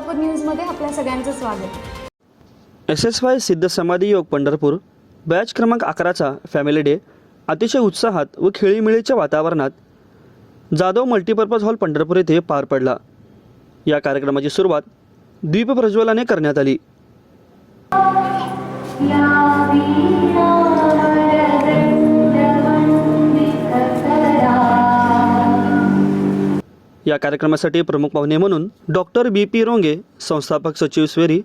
सोलापूर न्यूजमध्ये आपल्या सगळ्यांचं स्वागत. एस एस वाय सिद्ध समाधी योग पंढरपूर बॅच क्रमांक अकराचा फॅमिली डे अतिशय उत्साहात व खेळीमेळीच्या वातावरणात जाधव मल्टीपर्पज हॉल पंढरपूर येथे पार पडला. या कार्यक्रमाची सुरुवात दीपप्रज्वलाने करण्यात आली. या कार्यक्रमासाठी प्रमुख पाहुणे म्हणून डॉक्टर बी पी रोंगे संस्थापक सचिव स्वेरी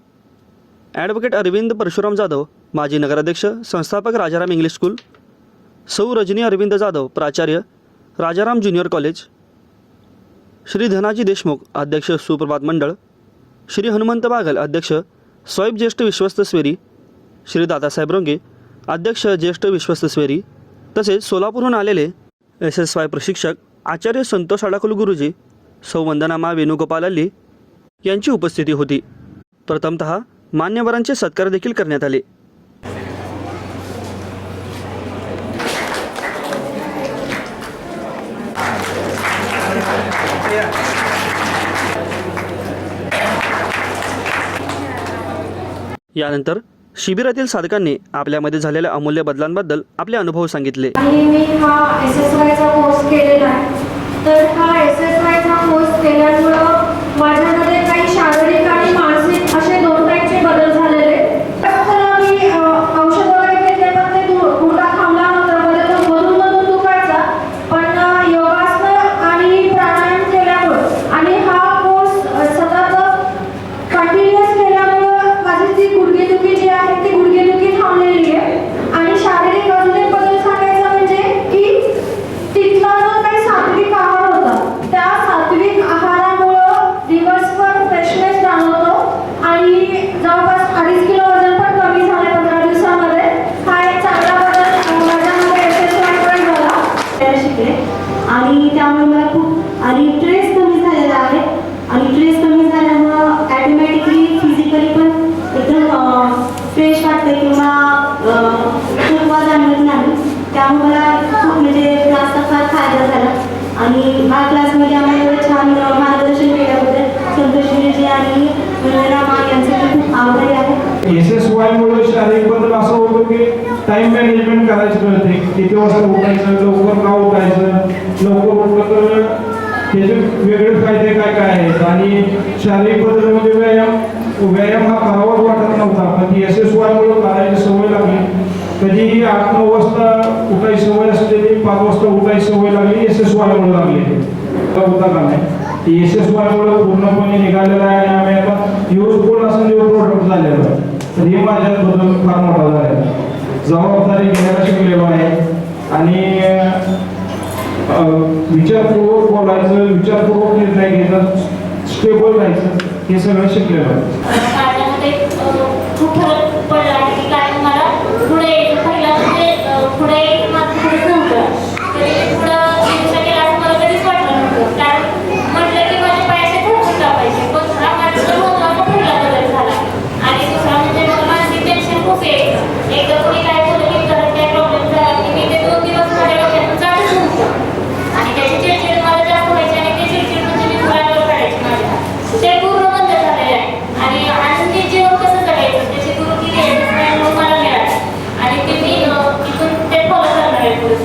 ॲडव्होकेट अरविंद परशुराम जाधव माजी नगराध्यक्ष संस्थापक राजाराम इंग्लिश स्कूल सौ रजनी अरविंद जाधव प्राचार्य राजाराम ज्युनियर कॉलेज श्री धनाजी देशमुख अध्यक्ष सुप्रभात मंडळ श्री हनुमंत बागल अध्यक्ष स्वयं ज्येष्ठ विश्वस्त स्वेरी श्री दादासाहेब रोंगे अध्यक्ष ज्येष्ठ विश्वस्त स्वेरी तसेच सोलापूरहून आलेले एस एस वाय प्रशिक्षक आचार्य संतोष अडाकुल गुरुजी सौ वंदनामा वेणुगोपाल अल्ली यांची उपस्थिती होती. प्रथमतः मान्यवरांचे सत्कार देखील करण्यात आले. यानंतर शिबिरातील साधकांनी आपल्यामध्ये झालेल्या अमूल्य बदलांबद्दल आपले अनुभव सांगितले. एस एस तर हा एस एस वायचा कोर्स केल्यामुळं माझ्यामध्ये काही शारीरिक आणि मानसिक असे दोन टाईपचे बदल झालेले तर मी अ, औषध वगैरे घेतले पण ते दु- गुडघा थांबला नव्हता म्हणजे तो मधून मधून दुखायचा पण अ, योगासनं आणि प्राणायाम केल्यामुळं आणि हा कोर्स अ, सतत कंटिन्युअस केल्यामुळं माझी ती गुडघेदुखी जी आहे ती गुडघेदुखी थांबलेली आहे आणि शारीरिक अजून एक बदल सांगायचा म्हणजे की तिथला जो काही सात्विक आहार होता त्या सात्विक आहारामुळं दिवसभर फ्रेशनेस जाणवतो आणि जवळपास अडीच किलो वजन पण कमी झालं पंधरा दिवसामध्ये हा एक चांगला बदल अं, माझ्यामध्ये एक्सरसाइज झाला तयार शिकले आणि त्यामुळे मला खूप आणि ट्रेस कमी झालेला आहे आणि ट्रेस कमी झाल्यामुळं ॲटोमॅटिकली फिजिकली पण एकदम फ्रेश वाटतं किंवा थकवा जाणवत नाही त्यामुळे मला खूप म्हणजे क्लासचा फार फायदा झाला आणि हा क्लासमध्ये आम्हाला एवढं छान अं, मार्गदर्शन केल्याबद्दल संतोषगिरीजी आणि मंदिरामा यांचे खूप आभारी आहे एस एस वाय मुळे शारीरिक बदल असं होतं की टाइम मॅनेजमेंट करायचं कळते किती वाजता उठायचं लवकर का उठायचं? लवकर उठलं तर त्याचे वेगळे फायदे काय काय आहेत? आणि शारीरिक बदल म्हणजे व्यायाम व्यायाम हा करावाच वाटत नव्हता. पण ती एस एस वायमुळे करायची सवय लागली. कधीही आठ नऊ वाजता उठायची सवय असते ती पाच वाजता उठायची सवय लागली एस एस वायमुळे लागली. होता का नाही? ती एस एस वायमुळे पूर्णपणे निघालेला आहे आणि आम्ही आता युजफुल असं जे प्रोडक्ट झालेलं आहे. तर हे माझ्या बदल फार मोठा झाला आहे जबाबदारी घेण्याला शिकलेलो आहे. आणि विचारपूर्वक बोलायचं विचारपूर्वक निर्णय घेणं स्टेबल राहायचं हे सगळं शिकलेलो आहे. खूप फरक आहे की कारण मला पुढे यायचं पहिला म्हणजे अ, पुढे यायचं माझं पुढेच नव्हतं तरी पुढं यायचं केलं असं मला कधीच वाटलं नव्हतं कारण म्हटलं की माझ्या पायाचे थरथर कापायचे पण हा माझा महत्त्वाचा पहिला बदल झाला आणि दुसरा म्हणजे मला मानसिक टेन्शन खूप यायचं एकदा कोणी काय बोललं की घरात काय प्रॉब्लेम झाला की मी ते दोन दिवस माझ्या डोक्यातून जातच नव्हतं आणि त्याची चिडचिड मला जास्त व्हायची आणि ते चिडचिड म्हणजे मी घरावर काढायची माझ्या ते पूर्ण बंद झालेलं आहे आणि आनंदी जीवन कसं जगायचं त्याचे गुरु किती आहेत म्हणून मला मिळाले आणि ते मी अं, इथून ते फॉलो करणार आहे पुढे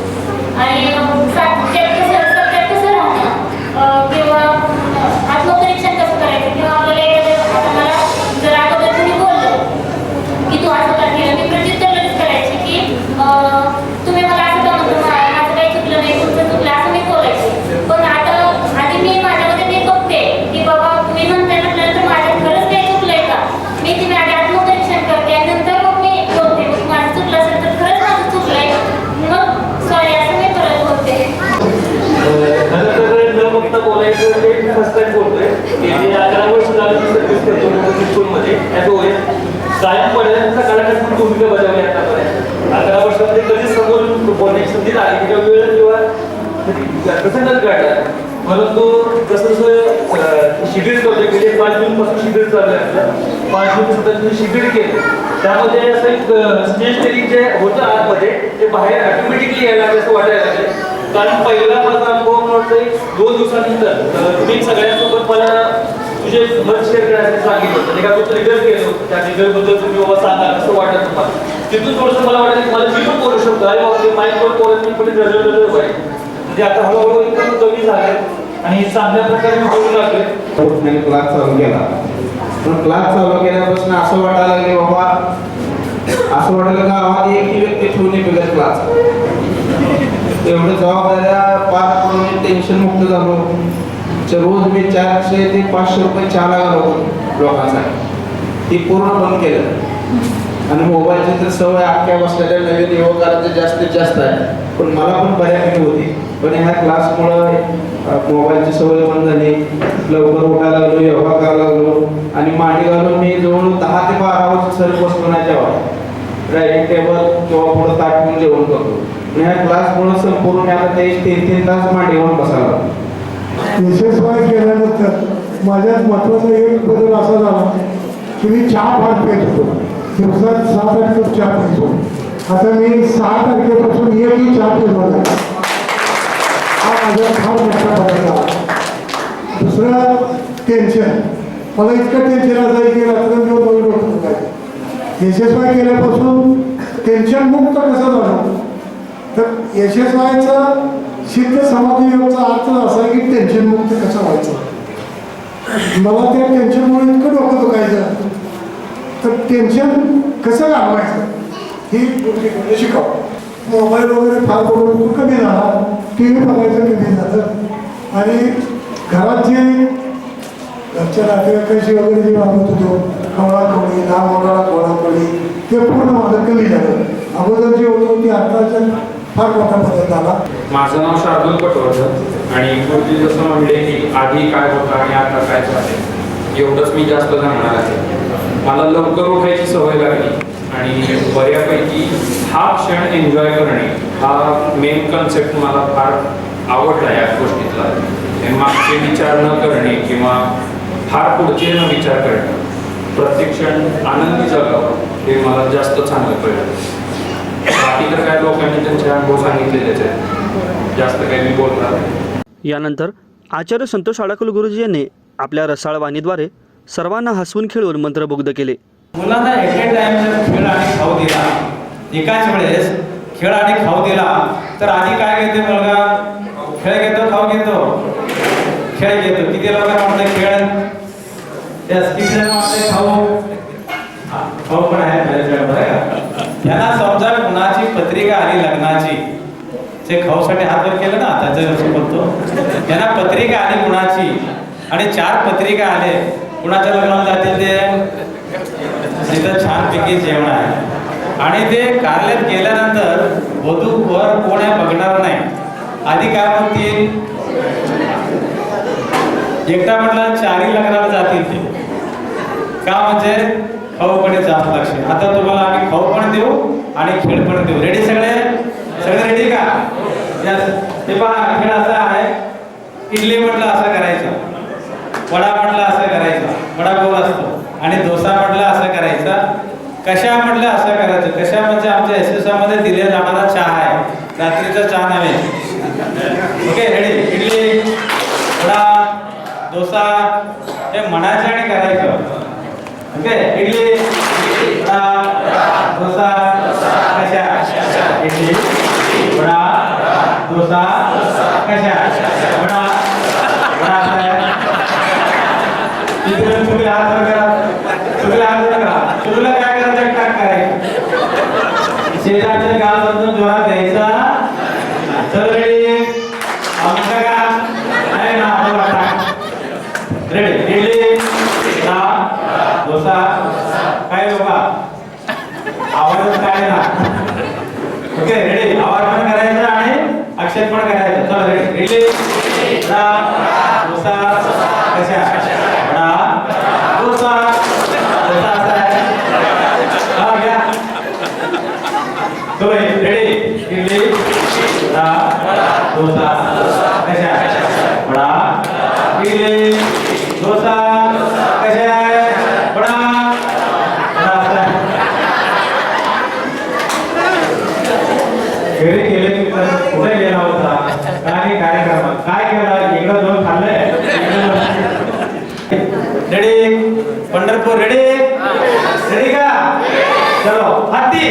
आणि अं, सत्यात कसं सत्यात कसं राहणं अं, किंवा अं, आत्मपरीक्षण कसं करायचं किंवा आपल्याला एखादं आता मला जर अगोदर तुम्ही बोललं की तू असं का केलं मी प्रत्युत्तर लगेच करायची की अं, तुम्ही मला असं का म्हणतो मा- माझं काही चुकलं नाही तुमचं चुकलं असं मी बोलायचे पण आता आधी मी माझ्यामध्ये ते बघते की बाबा तुम्ही म्हणताय म्हटल्यानंतर माझ्यात खरंच काही चुकलंय का मी तुम्ही आधी आत्मपरीक्षण करते आणि नंतर मग मी बोलते मग माझं चुकलं असेल तर खरंच माझं चुकलंय मग सॉरी असं मी परत बोलते खरं तर न फक्त बोलायचं ते फर्स्ट टाइम बोलतोय की मी अकरा वर्ष झालं मी सर्व्हिस करतो मुंबई स्कूलमध्ये ॲटोए कायम पडल्यानंतर सकाळच्या भूमिका बजावली आतापर्यंत. अकरा वर्षामध्ये कधीच समोर बोलण्याची संधी आली किंवा वेळ किंवा प्रसंगच घडला परंतु जसं जसं अं, शिबिर करतोय गेले पाच जून शिबिर चालू आहे पाच जून सुद्धा तुम्ही शिबिर केलं. त्यामध्ये असं एक स्टेज टेरिंग जे होतं आतमध्ये ते बाहेर ऑटोमॅटिकली यायला लागलं असं वाटायला लागलं. कारण पहिला माझा अनुभव मला वाटतं दोन दिवसानंतर अं, तुम्ही सगळ्यांसोबत मला तुझे मत करण्यासाठी सांगितलं. होतं ते काय तू ट्रिगर केलं होतं त्या ट्रिगरबद्दल तुम्ही बाबा सांगा कसं वाटत तुम्हाला? तिथून थोडंसं मला वाटतं की मला मी पण बोलू शकतो. अरे बाबा ते माईकवर बोलत मी पण रजर रजर म्हणजे आता हळूहळू एकदम कमी झाले आणि चांगल्या प्रकारे मी बोलू लागले उठण्याने क्लास चालू केला. पण क्लास चालू केल्यापासून असं वाटायला लागले बाबा असं वाटायला आवाज एक ही व्यक्ती ठेवून बिगत क्लास. एवढं जबाबदाऱ्या पार करून टेन्शन मुक्त झालो. रोज मी चारशे ते पाचशे रुपये चहाला घालवतो लोकांसाठी ती पूर्ण बंद केलं. आणि मोबाईलची तर सवय अख्ख्या बसलेल्या नवीन युवकांची जास्तीत जास्त आहे. पण मला पण बऱ्यापैकी होती. पण ह्या क्लासमुळं मोबाईलची सवय बंद झाली. लवकर उठायला लागलो योगा करायला लागलो. आणि मांडी घालून मी जवळ दहा ते बारा वर्ष सर बसलो नाही जेव्हा डायनिंग टेबल किंवा पुढं ताट घेऊन जेवण करतो. आणि ह्या क्लासमुळं संपूर्ण मी आता ते तीन तीन तास मांडीवर बसायला लागलो. यशस्वी केल्यानंतर माझ्यात महत्त्वाचा एक बदल असा झाला की मी चहा फार पेत होतो दिवसात सात आठ कप चहा पितो आता मी सहा तारखेपासून एकही चहा पिलो नाही हा माझा फार मोठा बदल झाला. दुसरं टेन्शन मला इतकं टेन्शन असायचं की रात्रंदिवस दोन डोकं दुखायचं यशस्वाय केल्यापासून टेन्शन मुक्त कसं झालं? तर यशस्वायचं सिद्ध समाधी योगचा अर्थ असा की टेन्शन मुक्त कसं व्हायचं? मला त्या टेन्शनमुळे इतकं डोकं दुखायचं. तर टेन्शन कसं घालवायचं ही म्हणजे शिकाव. मोबाईल वगैरे फार बघून कमी झाला. टी व्ही बघायचं कमी झालं. आणि घरात जे घरच्या नातेवाईकांशी वगैरे जे वागत होतो कवळा कवळी लहान मुलाला कवळा कवळी ते पूर्ण माझं कमी झालं. अगोदर जे होतं ते आत्ताच्या फार मोठा बदल झाला. माझं नाव शार्दूल पटवर्धन आणि गुरुजी जसं म्हणले की आधी काय होतं आणि आता काय झाले एवढंच मी जास्त जाणणार आहे. मला लवकर उठायची सवय लागली आणि बऱ्यापैकी हा क्षण एन्जॉय करणे हा मेन कन्सेप्ट मला फार आवडला या गोष्टीतला. मागचे विचार न करणे किंवा फार पुढचे न विचार करणे प्रत्येक क्षण आनंदी जगावं हे मला जास्त चांगलं कळलं. बाकी तर काय लोकांनी त्यांचे अनुभव सांगितलेलेच आहेत जास्त काही मी बोलणार यानंतर आचार्य संतोष आडाकुल गुरुजी यांनी आपल्या रसाळ वाणीद्वारे सर्वांना हसवून खेळून मंत्रमुग्ध केले. मुलांना एट ए टाइम जर खेळ आणि खाऊ दिला. एकाच वेळेस खेळ आणि खाऊ दिला. तर आधी काय घेते मुलगा? खेळ घेतो खाऊ घेतो? खेळ घेतो. किती लोकांना म्हणते खेळ? त्यास किती जण वाटते खाऊ? खाऊ पण आहे माझ्याकडे त्यांना समजा आली लग्नाची. ते खाऊसाठी हात वर केलं ना त्याच्या असं बोलतो. त्यांना पत्रिका आली कुणाची? आणि चार पत्रिका आले. कुणाच्या लग्नाला जातील ते? तिथं छानपैकी जेवण आहे. आणि ते कार्यालयात गेल्यानंतर वधू वर कोण आहे बघणार नाही. आधी काय म्हणतील? एकटा म्हटलं चारही लग्नाला जातील ते. का म्हणजे? खाऊपणे जास्त लक्ष. आता तुम्हाला आम्ही खाऊ पण देऊ आणि खेळ पण देऊ. रेडी सगळे? सगळे रेडी का? Yes. हे पहा खेळ असा आहे. इडली म्हटलं असं करायचं. वडा म्हटलं असं करायचं. वडा गोल असतो. आणि डोसा म्हटलं असं करायचा. कशा म्हटलं असं करायचं? कशा म्हणजे आमच्या एस एसमध्ये दिले जाणारा चहा आहे. रात्रीचा चहा नव्हे. ओके रेडी इडली वडा डोसा हे म्हणायचं आणि करायचं. ओके इडली वडा डोसा कशा वडा वडा असा आहे. इकडे तुम्ही हात वर करा उदय गेला होता काही कार्यक्रमात काय केला इकडं दोन खाल्ले रेडी पंढरपूर रेडी रेडी का चलो हत्ती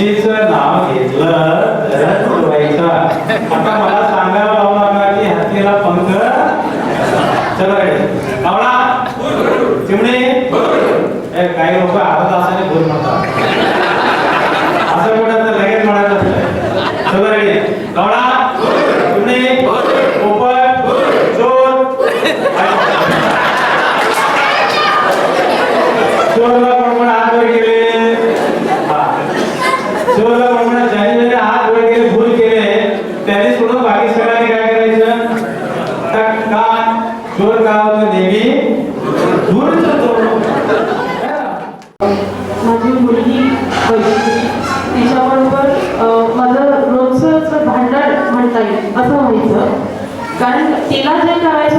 हत्तीचं नाव घेतलं आता मला सांगायला लावू लागला की हत्तीला पंख. चला कावळा चिमणे. काही लोक अर्धा तासाने बोल म्हणतात असं कुठं si las declaraciones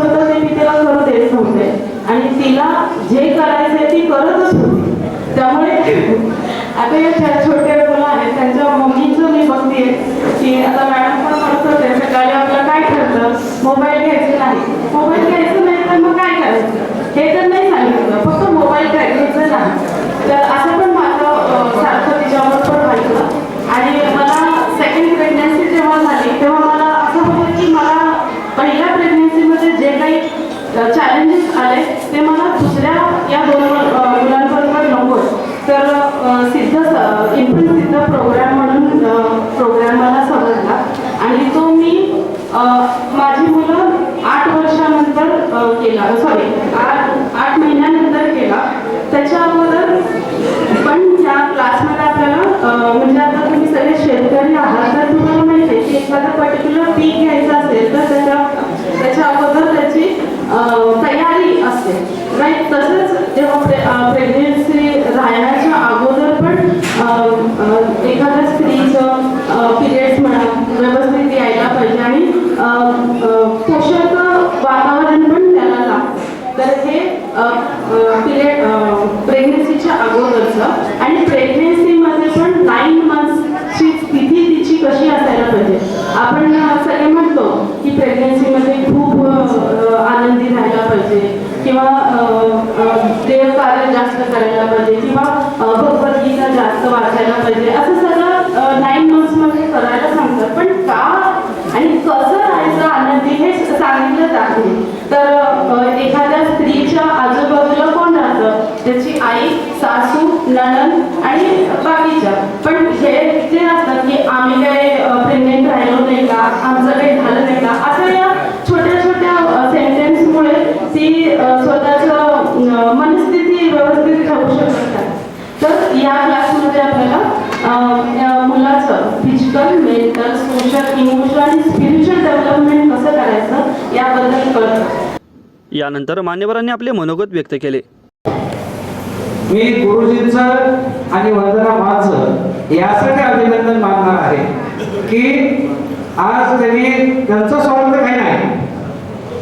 कसं राहायचं आनंदी हे सांगितलंच आहे तर एखाद्या स्त्रीच्या आजूबाजूला कोण राहतं? त्याची आई सासू नणन आणि बाकीच्या. पण हे जे असतात की आम्ही काय प्रेग्नेंट राहिलो नाही का? आमचं काही झालं नाही का? असं या छोट्या छोट्या सेंटेन्समुळे ती स्वतःचं मनस्थिती व्यवस्थित ठरू शकत नाही तर या क्लासमध्ये आपल्याला मुलाचं फिजिकल मेंटल सोशल इमोशनल याबद्दल कळत. यानंतर मान्यवरांनी आपले मनोगत व्यक्त केले. मी गुरुजींचं आणि वंदना माझं यासाठी अभिनंदन मानणार आहे की आज त्यांनी त्यांचं स्वार्थ काही नाही.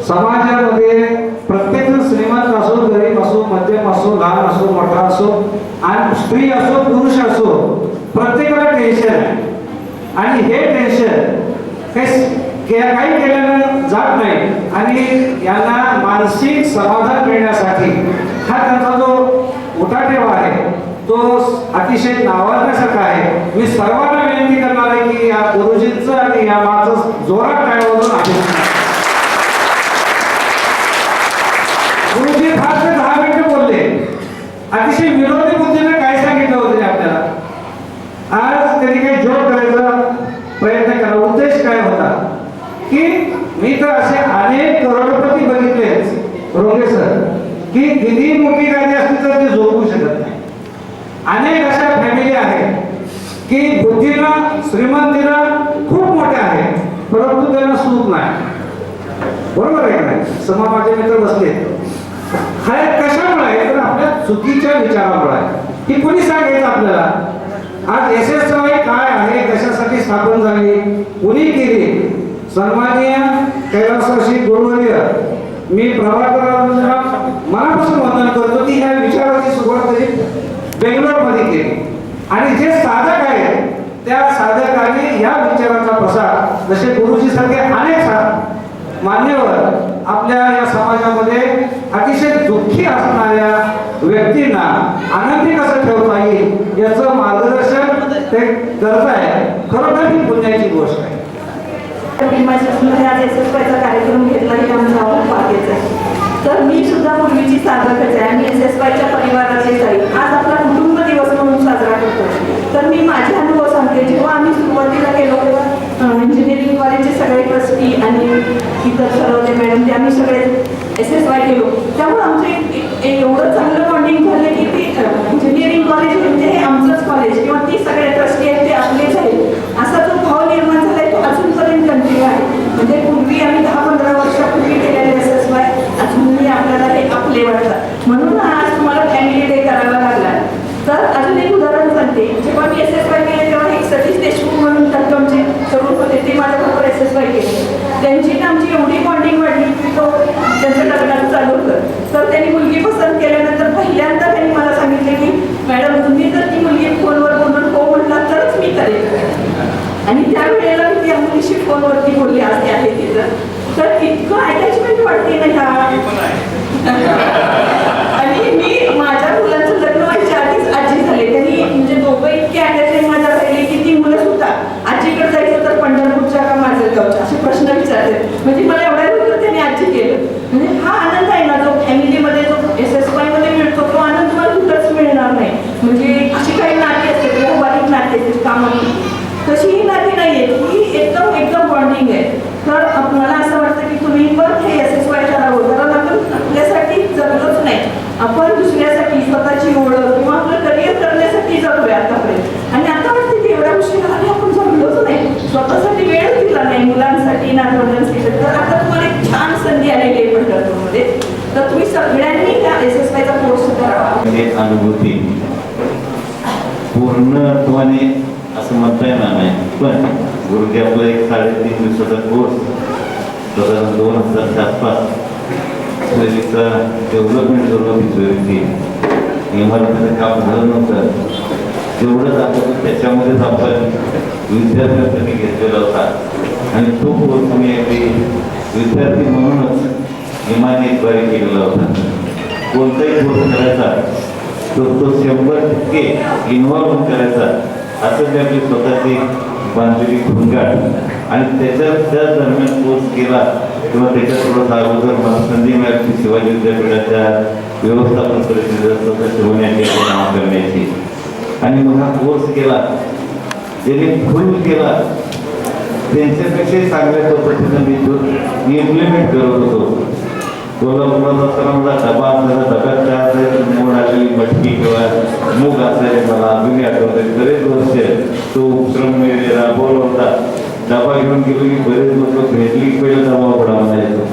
समाजामध्ये प्रत्येक श्रीमंत असो गरीब असो मध्यम असो लहान असो मोठा असो आणि स्त्री असो पुरुष असो प्रत्येकाला टेन्शन आहे. आणि हे टेन्शन हे हे काही केल्यानं जात नाही. आणि यांना मानसिक समाधान मिळण्यासाठी हा त्यांचा जो उठाठेवा आहे तो अतिशय नावाजण्यासारखा आहे. मी सर्वांना विनंती करणार आहे की या गुरुजींचं आणि या माझं जोरात टाळवरून आहे गुरुजी फार दहा मिनिटं बोलले. अतिशय विनोदी समोर माझे मित्र बसले. हा एक कशामुळे? आहे तर आपल्या चुकीच्या विचारामुळे आहे. की कोणी सांगायचं आपल्याला? आज एस एस काय आहे? कशासाठी स्थापन झाली? कोणी केली? सन्माननीय कैलासवासी गुरुवर्य मी प्रभाकरांना मनापासून वंदन करतो की ह्या विचाराची सुरुवात त्यांनी बेंगलोरमध्ये केली. आणि जे साधक आहेत त्या साधकाने या विचाराचा प्रसार जसे गुरुजी सारखे अनेक मान्यवर आपल्या या समाजामध्ये अतिशय दुःखी असणाऱ्या व्यक्तींना आनंदी कसं ठेवता येईल याचं मार्गदर्शन ते करत आहे खरोखर ही पुण्याची गोष्ट आहे. एस एस कार्यक्रम घेतला हे आमचा भाग्याचं आहे तर मी सुद्धा पूर्वीची साधकच आहे. मी एस एस वायच्या परिवाराचीच आहे आज आपला कुटुंब दिवस म्हणून साजरा करतो तर मी माझे अनुभव सांगते जेव्हा आम्ही सुरुवातीला गेलो तेव्हा इंजिनिअरिंग कॉलेजचे सगळे ट्रस्टी आणि इतर ठरवले मॅडम ते आम्ही सगळे एस एस वाय गेलो त्यामुळे आमचं एक- एवढं चांगलं बॉन्डिंग झालं की ते इंजिनिअरिंग कॉलेज म्हणजे हे आमचंच कॉलेज किंवा ती सगळे ट्रस्टी आहेत ते आपलेच आहेत. असा जो भाव निर्माण झालाय तो अजूनपर्यंत कंटिन्यू आहे. म्हणजे पूर्वी आम्ही दहा पंधरा वर्षापूर्वी केलेले एस एस वाय अजूनही आपल्याला हे आपले वाटतात म्हणून आज तुम्हाला फॅमिली डे करावा लागला. तर अजून एक उदाहरण सांगते. जेव्हा मी एस एस वाय केले तेव्हा एक सतीश देशमुख म्हणून तत्वमचे तरुण होते. ते माझ्याबरोबर एस एस वाय केले. त्यांची आमची एवढी बॉन्डिंग वाढली की तो त्यांचं लग्नाचं चालू होतं तर त्यांनी मुलगी पसंत केल्यानंतर पहिल्यांदा त्यांनी मला सांगितले की मॅडम तुम्ही जर ती मुलगी फोनवर बोलून हो म्हटला तरच मी करेन. आणि त्यावेळेला मी त्या मुलीशी फोनवरती बोलली आज ते आहे तिथं. तर इतकं अटॅचमेंट वाटते ना ह्या. आणि मी माझ्या मुलांचं लग्न व्हायच्या आधीच आजी झाले. त्यांनी म्हणजे दोघं इतके अटॅचमेंट माझ्या राहिले की ती मुलं सुद्धा आजीकडे जायचं तर पंढरपूरच्या का माजलगावच्या असे प्रश्न विचारते म्हणजे मला एवढ्या लवकर त्यांनी आजी केलं म्हणजे हा आनंद आहे ना जो फॅमिलीमध्ये जो एस एस वायमध्ये मिळतो तो आनंद तुम्हाला कुठंच मिळणार नाही म्हणजे अशी काही नाती असते व्यावहारिक नाती असते कामाची तशी ही नाती नाही आहेत ही एकदम एकदम बॉन्डिंग आहे तर आप- मला असं वाटतं की तुम्ही पण हे एस एस वाय करावं कारण आपण आपल्यासाठी जगलोच नाही आपण दुसऱ्यासाठी स्वतःची ओळख किंवा आपलं करिअर करण्यासाठी जगलोय आतापर्यंत आणि आता वाटतं की एवढ्या उशिरा आधी आपण जगलोच नाही स्वतःसाठी वेळ दिला नाही मुलांसाठी नातवंडांसाठी तर आता तुम्हाला एक छान संधी आलेली आहे पंढरपूरमध्ये तर तुम्ही सगळ्यांनी त्या एस एस वायचा कोर्स करावा. हे अनुभूती. पूर्णत्वाने असं म्हणता येणार नाही. पण गुरुजी आपला एक साडेतीन दिवसाचा कोर्स साधारण दोन हजारच्या आसपास सुरेलीचा डेव्हलपमेंट करून होती शैलीची इमारतीचं काम झालं नव्हतं. जेवढं दाखवतो त्याच्यामध्येच आपण विद्यार्थ्यांसाठी घेतलेला होता. आणि तो कोर्स मी अगदी विद्यार्थी म्हणूनच इमानीद्वारे केलेला होता. कोणताही कोर्स करायचा तो तो शंभर टक्के इन्व्हॉल्व करायचा असं मी आपली स्वतःची बांधलेली घुंगाट. आणि त्याच्या त्या दरम्यान कोर्स केला किंवा त्याच्या थोडासा अगोदर मला संधी मिळाली शिवाजी विद्यापीठाच्या व्यवस्थापन परिषदेचा शिवण्याची नाव करण्याची. आणि मग हा कोर्स केला. ज्यांनी फुल केला. त्यांच्यापेक्षाही चांगल्या पद्धतीनं मी तो इम्प्लिमेंट करत होतो. कोल्हापुरात असताना मला डबा असायचा डब्यात काय असायचं मोड आलेली मटकी किंवा मूग असायचे मला अजूनही आठवते बरेच वर्ष तो उपक्रम मी राबवला होता. डबा घेऊन गेलो की बरेच लोक भेटली की पहिला डबा पडा म्हणायचो.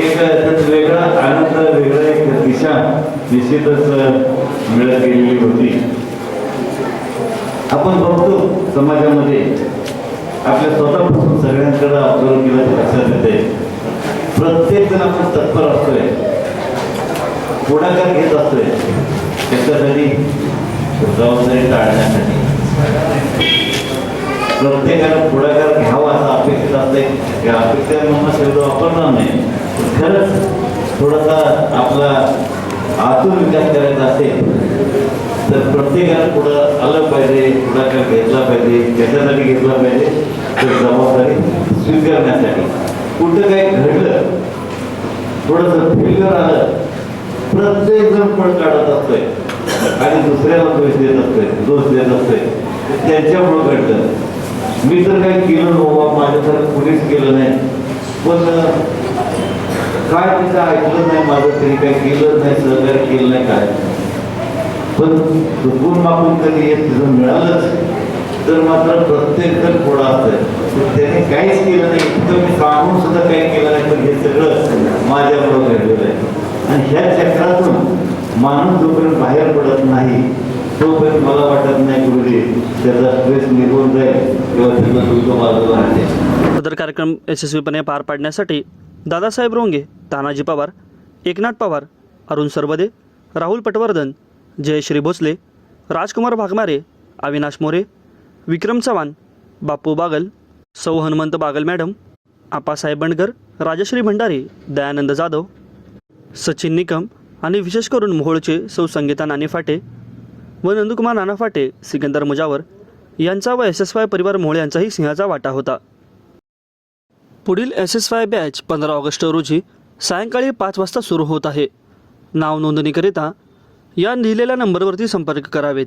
एक त्यात वेगळा आनंद वेगळा एक दिशा निश्चितच मिळत गेलेली होती. आपण बघतो समाजामध्ये आपल्या स्वतःपासून सगळ्यांकडे ऑब्झर्व केलं लक्षात येते. प्रत्येक जण आपण तत्पर असतोय. पुढाकार घेत असतोय. त्याच्यासाठी जबाबदारी टाळण्यासाठी. प्रत्येकानं पुढाकार घ्यावा असं अपेक्षित असते या अपेक्षा म्हणून शब्द वापरणार नाही. खरंच थोडासा आपला आतून विकास करायचा असेल तर प्रत्येकाला पुढं आलं पाहिजे पुढाकार घेतला पाहिजे त्याच्यासाठी घेतला पाहिजे तर जबाबदारी स्वीकारण्यासाठी. कुठं काही घडलं थोडंसं फेल्युअर आलं प्रत्येक जण पण काढत असतोय. आणि दुसऱ्याला दोष देत असतोय दोष देत असतोय. त्यांच्यामुळं घडलं. मी तर काही केलं नव्हतं तर कुणीच केलं नाही. पण काय तिचं ऐकलं नाही माझं तरी काही केलं नाही सहकार्य केलं नाही काय. पण चुकून मागून कधी हे तिथं मिळालंच. तर मात्र प्रत्येक जण पुढं असतंय. त्याने काहीच केलं नाही. इतकं मी सांगून सुद्धा काही केलं नाही. पण हे सगळं माझ्यामुळं घडलेलं आहे. आणि ह्या चक्रातून माणूस जोपर्यंत बाहेर पडत नाही तोपर्यंत मला वाटत नाही गुरुजी म्हणजे त्याचा स्ट्रेस निघून जाईल किंवा त्याचा दुःख बाजूला राहते सदर कार्यक्रम यशस्वीपणे पार पाडण्यासाठी दादासाहेब रोंगे तानाजी पवार एकनाथ पवार अरुण सरबदे राहुल पटवर्धन जयश्री भोसले राजकुमार भागमारे अविनाश मोरे विक्रम चव्हाण बापू बागल सौ हनुमंत बागल मॅडम आपासाहेब बंडकर राजश्री भंडारी दयानंद जाधव सचिन निकम आणि विशेष करून मोहोळचे सौ संगीता नानी फाटे व नंदकुमार नाना फाटे सिकंदर मुजावर यांचा व एस एस वाय परिवार मोहोळ यांचाही सिंहाचा वाटा होता. पुढील एस एस वाय बॅच पंधरा ऑगस्ट रोजी सायंकाळी पाच वाजता सुरू होत आहे. नाव नोंदणीकरिता या लिहिलेल्या नंबरवरती संपर्क करावेत.